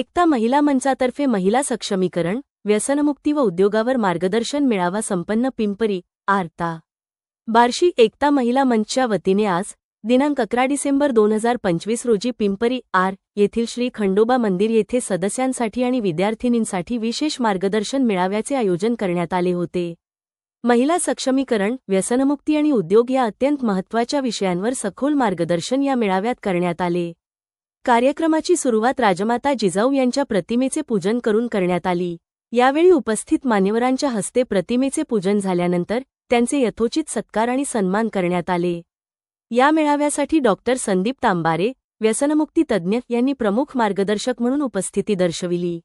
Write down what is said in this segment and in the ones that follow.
एकता महिला मंचातर्फे महिला सक्षमीकरण व्यसनमुक्ती व उद्योगावर मार्गदर्शन मेळावा संपन्न पिंपरी आरता. बार्शी एकता महिला मंचच्या वतीने आज दिनांक अकरा डिसेंबर दोन हजार पंचवीस रोजी पिंपरी आर येथील श्री खंडोबा मंदिर येथे सदस्यांसाठी आणि विद्यार्थिनींसाठी विशेष मार्गदर्शन मेळाव्याचे आयोजन करण्यात आले होते. महिला सक्षमीकरण व्यसनमुक्ती आणि उद्योग या अत्यंत महत्त्वाच्या विषयांवर सखोल मार्गदर्शन या मेळाव्यात करण्यात आले. कार्यक्रमाची सुरुवात राजमाता जिजाऊ यांच्या प्रतिमेचे पूजन करून करण्यात आली. यावेळी उपस्थित मान्यवरांच्या हस्ते प्रतिमेचे पूजन झाल्यानंतर त्यांचे यथोचित सत्कार आणि सन्मान करण्यात आले. या मेळाव्यासाठी डॉक्टर संदीप तांबारे व्यसनमुक्ती तज्ज्ञ यांनी प्रमुख मार्गदर्शक म्हणून उपस्थिती दर्शविली.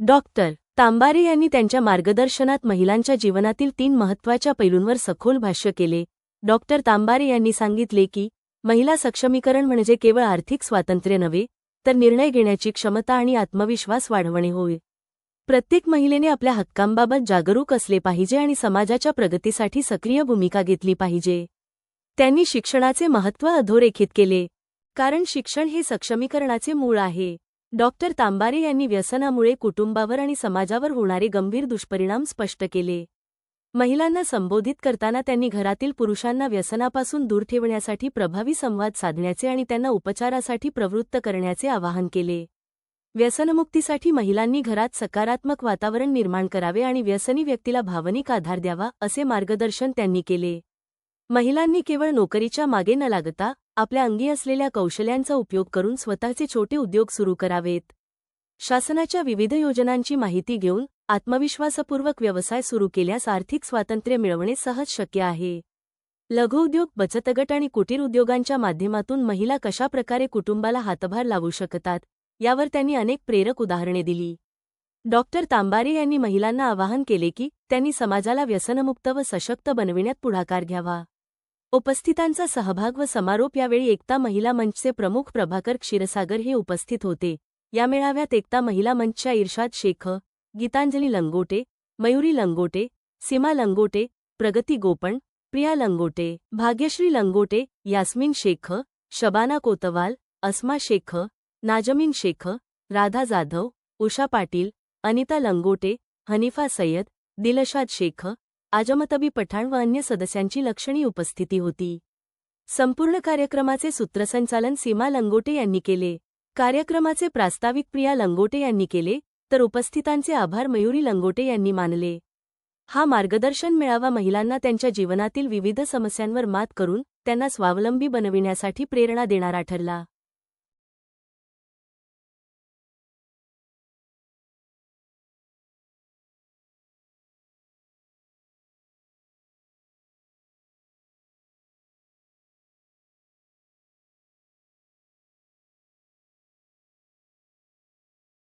डॉक्टर तांबारे यांनी त्यांच्या मार्गदर्शनात महिलांच्या जीवनातील तीन महत्त्वाच्या पैलूंवर सखोल भाष्य केले. डॉक्टर तांबारे यांनी सांगितले की महिला सक्षमीकरण म्हणजे केवळ आर्थिक स्वातंत्र्य नव्हे तर निर्णय घेण्याची क्षमता आणि आत्मविश्वास वाढवणे होय. प्रत्येक महिलेने आपल्या हक्कांबाबत जागरूक असले पाहिजे आणि समाजाच्या प्रगतीसाठी सक्रिय भूमिका घेतली पाहिजे. त्यांनी शिक्षणाचे महत्त्व अधोरेखित केले कारण शिक्षण हे सक्षमीकरणाचे मूळ आहे. डॉक्टर तांबारे यांनी व्यसनामुळे कुटुंबावर आणि समाजावर होणारे गंभीर दुष्परिणाम स्पष्ट केले. महिलांना संबोधित करताना त्यांनी घरातील पुरुषांना व्यसनापासून दूर ठेवण्यासाठी प्रभावी संवाद साधण्याचे आणि त्यांना उपचारासाठी प्रवृत्त करण्याचे आवाहन केले. व्यसनमुक्तीसाठी महिलांनी घरात सकारात्मक वातावरण निर्माण करावे आणि व्यसनी व्यक्तीला भावनिक आधार द्यावा असे मार्गदर्शन त्यांनी केले. महिलांनी केवळ नोकरीच्या मागे न लागता आपल्या अंगी असलेल्या कौशल्यांचा उपयोग करून स्वतःचे छोटे उद्योग सुरू करावेत. शासनाच्या विविध योजनांची माहिती घेऊन आत्मविश्वासपूर्वक व्यवसाय सुरू केल्यास आर्थिक स्वातंत्र्य मिळवणे सहज शक्य आहे. लघुउद्योग बचतगट आणि कुटीर उद्योगांच्या माध्यमातून महिला कशाप्रकारे कुटुंबाला हातभार लावू शकतात यावर त्यांनी अनेक प्रेरक उदाहरणे दिली. डॉक्टर तांबारे यांनी महिलांना आवाहन केले की त्यांनी समाजाला व्यसनमुक्त व सशक्त बनविण्यात पुढाकार घ्यावा. उपस्थितांचा सहभाग व समारोप यावेळी एकता महिला मंचचे प्रमुख प्रभाकर क्षीरसागर हे उपस्थित होते. या मेळाव्यात एकता महिला मंचच्या इर्शाद शेख गीतांजली लंगोटे मयुरी लंगोटे सीमा लंगोटे प्रगती गोपण प्रिया लंगोटे भाग्यश्री लंगोटे यास्मिन शेख शबाना कोतवाल अस्मा शेख नाजमीन शेख राधा जाधव उषा पाटील अनिता लंगोटे हनीफा सय्यद दिलशाद शेख आजमतबी पठाण व अन्य सदस्यांची लक्षणीय उपस्थिती होती. संपूर्ण कार्यक्रमाचे सूत्रसंचालन सीमा लंगोटे यांनी केले. कार्यक्रमाचे प्रास्ताविक प्रिया लंगोटे यांनी केले. तर उपस्थितांचे आभार मयुरी लंगोटे यांनी मानले. हा मार्गदर्शन मेळावा महिलांना त्यांच्या जीवनातील विविध समस्यांवर मात करून त्यांना स्वावलंबी बनविण्यासाठी प्रेरणा देणारा ठरला.